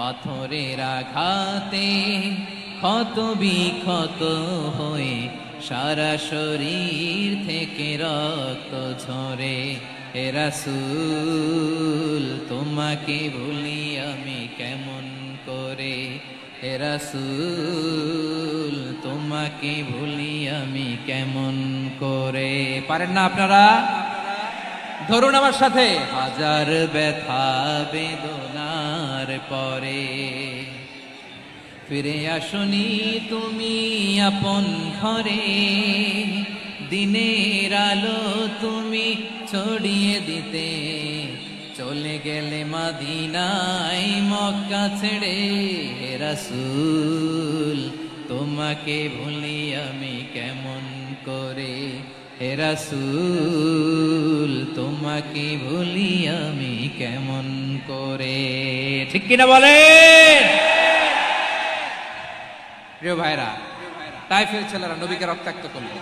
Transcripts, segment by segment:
পাথরের আঘাতে ক্ষত বিক্ষত হয়ে সারা শরীর থেকে রক্ত ঝরে। হে রাসূল, তোমাকে ভুলি আমি কেমন করে? হে রাসূল, তোমাকে ভুলি আমি কেমন করে? পারেন না আপনারা? ধরুন আমার সাথে। হাজার ব্যথা বেদনার পরে। ফিরে আসনি তুমি আপন ঘরে। দিনের আলো তুমি ছড়িয়ে দিতে। চলে গেলে মাদিনাই মক্কা ছেড়ে। হে রাসূল, তোমাকে ভুলি আমি কেমন করে? হে রাসূল তোমাকে ভুলি আমি কেমন করে? ঠিক কিনা বলেন? প্রিয় ভাইরা, তাইফের ছেলেরা নবীকে রক্তাক্ত করল।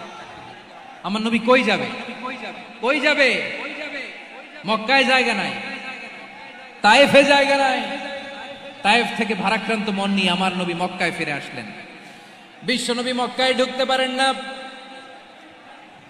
আমার নবী কই যাবে? কই যাবে? মক্কায় জায়গা নাই। তাইফে জায়গা নাই। তাইফ থেকে ভারাক্রান্ত মন নিয়ে আমার নবী মক্কায় ফিরে আসলেন। বিশ্ব নবী মক্কায় ঢুকতে পারেন না।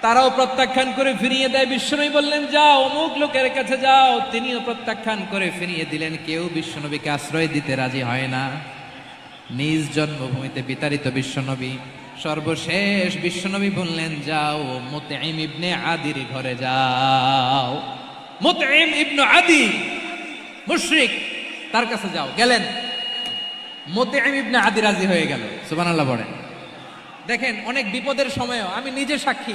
তারাও প্রত্যাখ্যান করে ফিরিয়ে দেয়। বিশ্বনবী বললেন, যাও, অমুক লোকের কাছে যাও। তিনিও প্রত্যাখ্যান করে ফিরিয়ে দিলেন। কেউ বিশ্বনবীকে আশ্রয় দিতে রাজি হয় না। নিজ জন্মভূমিতে বিতাড়িত বিশ্বনবী, সর্বশেষ বিশ্বনবী বললেন, যাও, মুতঈম ইবনে আদির ঘরে যাও। মুতঈম ইবনে আদি, মুশরিক, তার কাছে যাও। গেলেন। মুতঈম ইবনে আদি রাজি হয়ে গেল। সুবহানাল্লাহ বলেন। দেখেন, অনেক বিপদের সময়ও আমি নিজে সাক্ষী।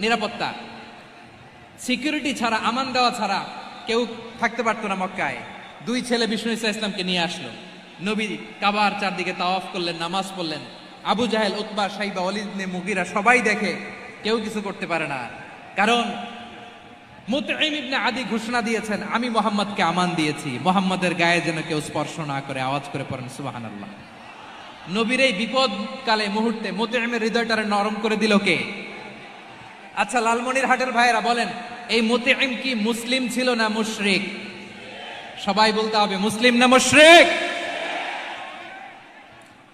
নিরাপত্তা। সিকিউরিটি ছাড়া, আমান দেওয়া ছাড়া কেউ থাকতে পারতো না মক্কায়। দুই ছেলে বিষ্ণু ইসা ইসলামকে নিয়ে আসলো। নবী কাবার চারদিকে তাওয়াফ করলেন, নামাজ পড়লেন। আবু জাহেল, উতবা, সাইবা অলিদনে মুগিরা সবাই দেখে কেউ কিছু করতে পারে না। কারণ আদি ঘোষণা দিয়েছেন, আমি মোহাম্মদকে আমান দিয়েছি। মোহাম্মদের গায়ে যেন কেউ স্পর্শ না করে, আওয়াজ করে পড়েন সুবাহান আল্লাহ নবীর এই বিপদকালে মুহূর্তে মুতঈমের হৃদয়টারে নরম করে দিল কে? আচ্ছা লালমনির হাটের ভাইয়েরা বলেন, এই মুতঈম কি মুসলিম ছিল না মুশরিক? সবাই বলতে হবে, মুসলিম না মুশরিক?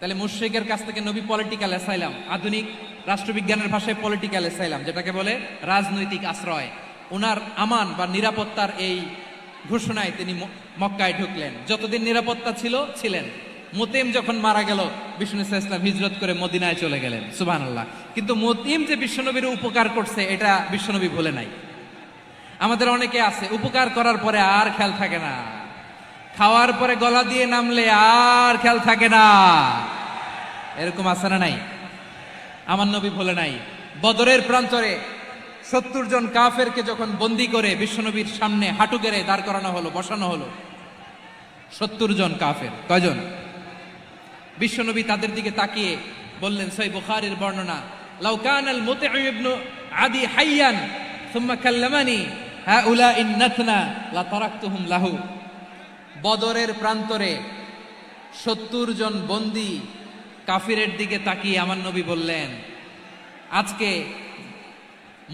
তাহলে মুশরিকের কাছ থেকে নবী পলিটিক্যাল অ্যাসাইলাম আধুনিক রাষ্ট্রবিজ্ঞানের ভাষায় পলিটিক্যাল অ্যাসাইলাম যেটাকে বলে রাজনৈতিক আশ্রয়। ওনার আমান বা নিরাপত্তার এই ঘোষণায় তিনি মক্কায় ঢুকলেন। যতদিন নিরাপত্তা ছিল, ছিলেন। মতিম যখন মারা গেল, বিষ্ণু ইসলাম হিজরত করে মদিনায় চলে গেলেন সুবহান আল্লাহ কিন্তু মতিম যে বিশ্বনবীর উপকার করছে, এটা বিশ্বনবী ভুলে নাই। আমাদের অনেকে আছে, উপকার করার পরে আর খেয়াল থাকে না। খাওয়ার পরে গলা দিয়ে নামলে আর খেয়াল থাকে না। এরকম আছে না নাই? আমার নবী ভুলে নাই। বদরের প্রান্তরে সত্তর জন কাফেরকে যখন বন্দি করে বিশ্বনবীর সামনে হাঁটু গেড়ে দাঁড় করানো হলো, বসানো হলো, সত্তর জন কাফের। কয়জন? বিশ্বনবী তাদের দিকে তাকিয়ে বললেন, সই বুখারীর বর্ণনা লাউকান আল মুতঈম ইবনু আদি হাইয়ান, সুম্মা কাল্লামানি হাউলা ইন নাথনা লা তারাকতুহুম লাহু। বদরের প্রান্তরে সত্তর জন বন্দি কাফিরের দিকে তাকিয়ে আমার নবী বললেন, আজকে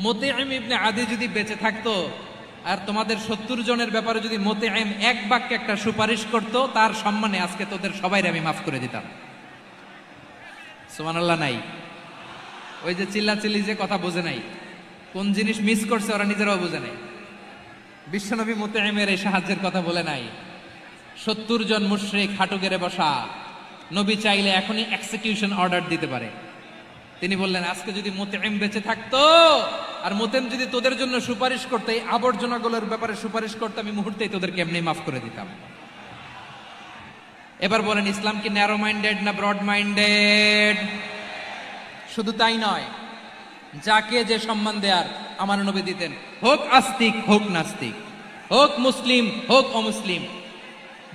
মোতেআম ইবনে আদি যদি বেঁচে থাকতো আর তোমাদের সত্তর জনের ব্যাপারে যদি মোতেআম এক বাক্যে একটা সুপারিশ করত, তার সম্মানে আজকে তোদের সবাই আমি মাফ করে দিতাম। সুবহানাল্লাহ নাই। ওই যে চিল্লা চিল্লি যে কথা বোঝে নাই। কোন জিনিস মিস করছে ওরা নিজেরাও বোঝে নাই। বিশ্বনবী মোতেআমের এই সাহায্যের কথা বলে নাই। সত্তর জন মুশরিক হাঁটু গেড়ে বসা, নবী চাইলে এখনই এক্সিকিউশন অর্ডার দিতে পারে। তিনি বললেন, আজকে যদি মোতেম বেঁচে থাকতো আর মোতেম যদি তোদের জন্য সুপারিশ করতে আবর্জনাগুলোর ব্যাপারে সুপারিশ করতে আমি মুহূর্তেই তোদেরকে এমনি মাফ করে দিতাম। এবার বলেন, ইসলাম কি ন্যারো মাইন্ডেড না ব্রড মাইন্ডেড শুধু তাই নয়, যাকে যে সম্মান দেয়ার আমার নবী দিতেন, হোক আস্তিক, হোক নাস্তিক, হোক মুসলিম, হোক অমুসলিম।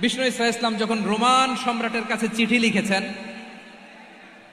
বিষ্ণু ইসা ইসলাম যখন রোমান সম্রাটের কাছে চিঠি লিখেছেন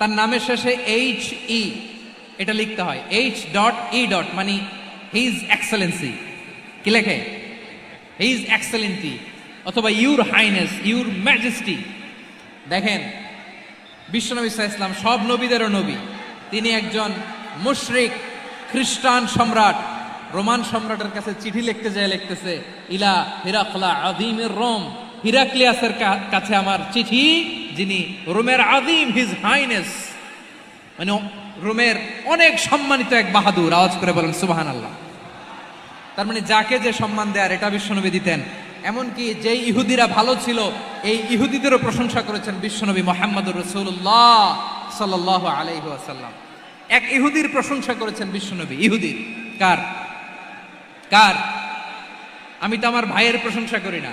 তার নামের শেষে এইচ ই এটা লিখতে হয়। এইচ ডট ই ডট মানে হিজ এক্সেলেন্সি কি লেখে? হিজ এক্সেলেন্টি অথবা ইউর হাইনেস ইউর ম্যাজেস্টি দেখেন, বিশ্বনবী ইসলাম সব নবীদেরও নবী। তিনি একজন মুশরিক, খ্রিস্টান সম্রাট। রোমান সম্রাটের কাছে চিঠি লিখতে যায়, লিখতেছে, ইলা হিরাকলা আদিমের রোম, হিরাক্লিয়াসের কাছে আমার চিঠি যিনি রোমের আদিম হিজ হাইনেস মানে রোমের অনেক সম্মানিত এক বাহাদুর, আওয়াজ করে বলেন সুবাহান আল্লাহ তার মানে যাকে যে সম্মান দেয়ার এটা বিশ্বনবী দিতেন। এমনকি যে ইহুদিরা ভালো ছিল, এই ইহুদিদেরও প্রশংসা করেছেন বিশ্বনবী মোহাম্মদুর রসুল্লাহ সাল্লাহ আলাইহি আসাল্লাম এক ইহুদির প্রশংসা করেছেন বিশ্বনবী, ইহুদির। কার? কার? আমি তো আমার ভাইয়ের প্রশংসা করি না।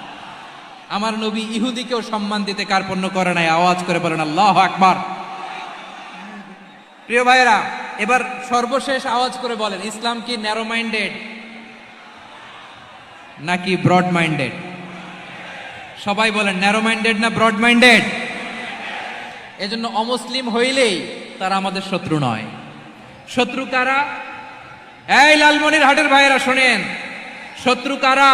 আমার নবী ইহুদিকেও সম্মান দিতে কার্পণ্য করে নাই। আওয়াজ করে বলেন, আল্লাহ আকবার। প্রিয় ভাইয়েরা, এবার সর্বশেষ আওয়াজ করে বলেন, ইসলাম কি ন্যারো মাইন্ডেড নাকি ব্রড মাইন্ডেড সবাই বলেন ন্যারো মাইন্ডেড না ব্রড মাইন্ডেড এজন্য অমুসলিম হইলেই তারা আমাদের শত্রু নয়। শত্রু কারা? এই লালমনির হাটের ভাইয়েরা, শোনেন। শত্রু কারা?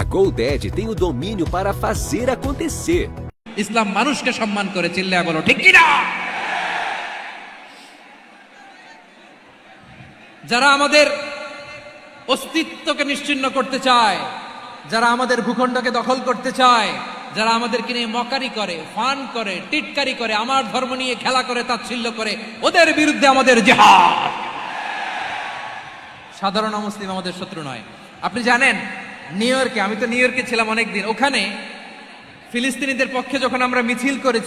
A GoDad tem o domínio para fazer acontecer. ইসলাম মানুষকে সম্মান করে, চিল্লায় বলো, ঠিক কিনা? যারা আমাদের অস্তিত্বকে নিশ্চিন্ন করতে চায়, যারা আমাদের ভূখণ্ডকে দখল করতে চায়, যারা আমাদেরকে নিয়ে মকারি করে, ফান করে, টিটকারি করে, আমার ধর্ম নিয়ে খেলা করে, তাচ্ছিল্য করে, ওদের বিরুদ্ধে আমাদের জেহাদ। সাধারণ মুসলিম আমাদের শত্রু নয়। আপনি জানেন নিউ ইয়র্কে আমি তো নিউ ইয়র্কে ছিলাম অনেকদিন। ওখানে ফিলিস্তিনিদের পক্ষে যখন আমরা মিছিল করেছি